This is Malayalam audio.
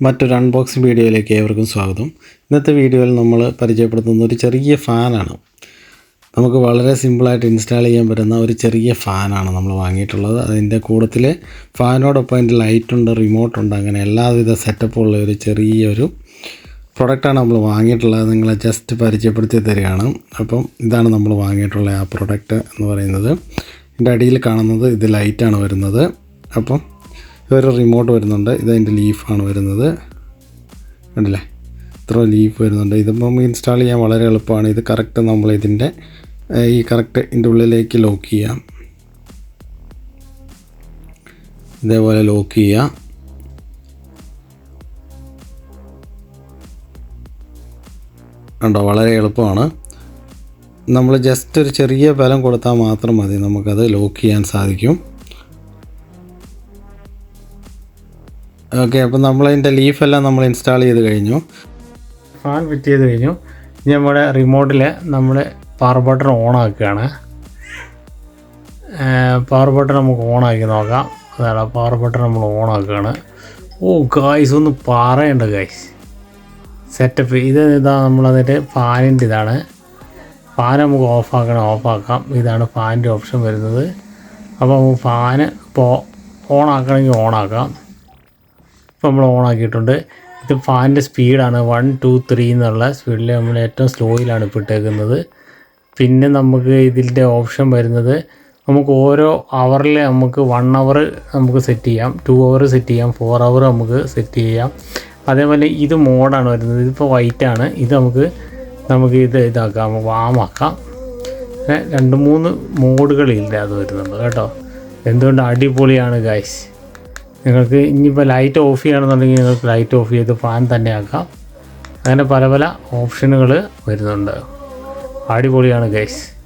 മറ്റൊരു അൺബോക്സിംഗ് വീഡിയോയിലേക്ക് ഏവർക്കും സ്വാഗതം. ഇന്നത്തെ വീഡിയോയിൽ നമ്മൾ പരിചയപ്പെടുത്തുന്ന ഒരു ചെറിയ ഫാനാണ് നമുക്ക് വളരെ സിമ്പിളായിട്ട് ഇൻസ്റ്റാൾ ചെയ്യാൻ പറ്റുന്ന ഒരു ചെറിയ ഫാനാണ് നമ്മൾ വാങ്ങിയിട്ടുള്ളത്. അതിന്റെ കൂടത്തിൽ ഫാനോടൊപ്പം അതിന്റെ ലൈറ്റുണ്ട് റിമോട്ടുണ്ട് അങ്ങനെ എല്ലാവിധ സെറ്റപ്പുള്ള ഒരു ചെറിയൊരു പ്രൊഡക്റ്റാണ് നമ്മൾ വാങ്ങിയിട്ടുള്ളത്. നിങ്ങളെ ജസ്റ്റ് പരിചയപ്പെടുത്തി തരികയാണ്. അപ്പം ഇതാണ് നമ്മൾ വാങ്ങിയിട്ടുള്ള ആ പ്രൊഡക്റ്റ് എന്ന് പറയുന്നത്. ഇതിന്റെ അടിയിൽ കാണുന്നത് ഇത് ലൈറ്റാണ് വരുന്നത്. അപ്പം ഒരു റിമോട്ട് വരുന്നുണ്ട്. ഇത് അതിന്റെ ലീഫാണ് വരുന്നത്. കണ്ടില്ലേ? ഇത്ര ലീഫ് വരുന്നുണ്ട്. ഇതിപ്പം ഇൻസ്റ്റാൾ ചെയ്യാൻ വളരെ എളുപ്പമാണ്. ഇത് കറക്റ്റ് നമ്മൾ ഇതിന്റെ ഈ കറക്റ്റ് ഇതിന്റെ ഉള്ളിലേക്ക് ലോക്ക് ചെയ്യാം. ഇതേപോലെ ലോക്ക് ചെയ്യാം. ഉണ്ടോ വളരെ എളുപ്പമാണ്. നമ്മൾ ജസ്റ്റ് ഒരു ചെറിയ ബലം കൊടുത്താൽ മാത്രം മതി. നമുക്കത് ലോക്ക് ചെയ്യാൻ സാധിക്കും. ഓക്കെ അപ്പം നമ്മളതിന്റെ ലീഫെല്ലാം നമ്മൾ ഇൻസ്റ്റാൾ ചെയ്ത് കഴിഞ്ഞു. ഫാൻ ഫിറ്റ് ചെയ്ത് കഴിഞ്ഞു. ഇനി നമ്മുടെ റിമോട്ടിൽ നമ്മൾ പവർ ബട്ടൺ ഓൺ ആക്കുകയാണ്. പവർ ബട്ടൺ നമുക്ക് ഓൺ ആക്കി നോക്കാം. അതാണ് പവർ ബട്ടൺ നമ്മൾ ഓൺ ആക്കുകയാണ്. ഓ ഗായ്സ് ഒന്ന് പറയണ്ട ഗായ്സ് സെറ്റപ്പ് ഇത് ഇതാ നമ്മളതിന്റെ ഫാനിന്റെ ഇതാണ്. ഫാൻ നമുക്ക് ഓഫ് ആക്കണം ഓഫ് ആക്കാം. ഇതാണ് ഫാനിന്റെ ഓപ്ഷൻ വരുന്നത്. അപ്പോൾ നമുക്ക് ഫാന് ഇപ്പോൾ ഓൺ ആക്കാം. ഇപ്പോൾ നമ്മൾ ഓൺ ആക്കിയിട്ടുണ്ട്. ഇത് ഫാനിന്റെ സ്പീഡാണ് വൺ ടു ത്രീ എന്നുള്ള സ്പീഡിൽ നമ്മൾ ഏറ്റവും സ്ലോയിലാണ് ഇപ്പോൾ ഇട്ടേക്കുന്നത്. പിന്നെ നമുക്ക് ഇതിന്റെ ഓപ്ഷൻ വരുന്നത് നമുക്ക് ഓരോ അവറിൽ നമുക്ക് വൺ അവർ നമുക്ക് സെറ്റ് ചെയ്യാം. ടു അവർ സെറ്റ് ചെയ്യാം. ഫോർ അവർ നമുക്ക് സെറ്റ് ചെയ്യാം. അതേപോലെ ഇത് മോഡാണ് വരുന്നത്. ഇതിപ്പോൾ വൈറ്റാണ് ഇത് നമുക്ക് നമുക്ക് ഇത് ഇതാക്കാം. വാമാക്കാം രണ്ട് മൂന്ന് മോഡുകളില്ല അത് വരുന്നുണ്ട് കേട്ടോ. എന്തുകൊണ്ട് അടിപൊളിയാണ് ഗൈസ് നിങ്ങൾക്ക് ഇനിയിപ്പോൾ ലൈറ്റ് ഓഫ് ചെയ്യണമെന്നുണ്ടെങ്കിൽ നിങ്ങൾക്ക് ലൈറ്റ് ഓഫ് ചെയ്ത് ഫാൻ തന്നെ ആക്കാം. അങ്ങനെ പല പല ഓപ്ഷനുകൾ വരുന്നുണ്ട്. അടിപൊളിയാണ് ഗൈസ്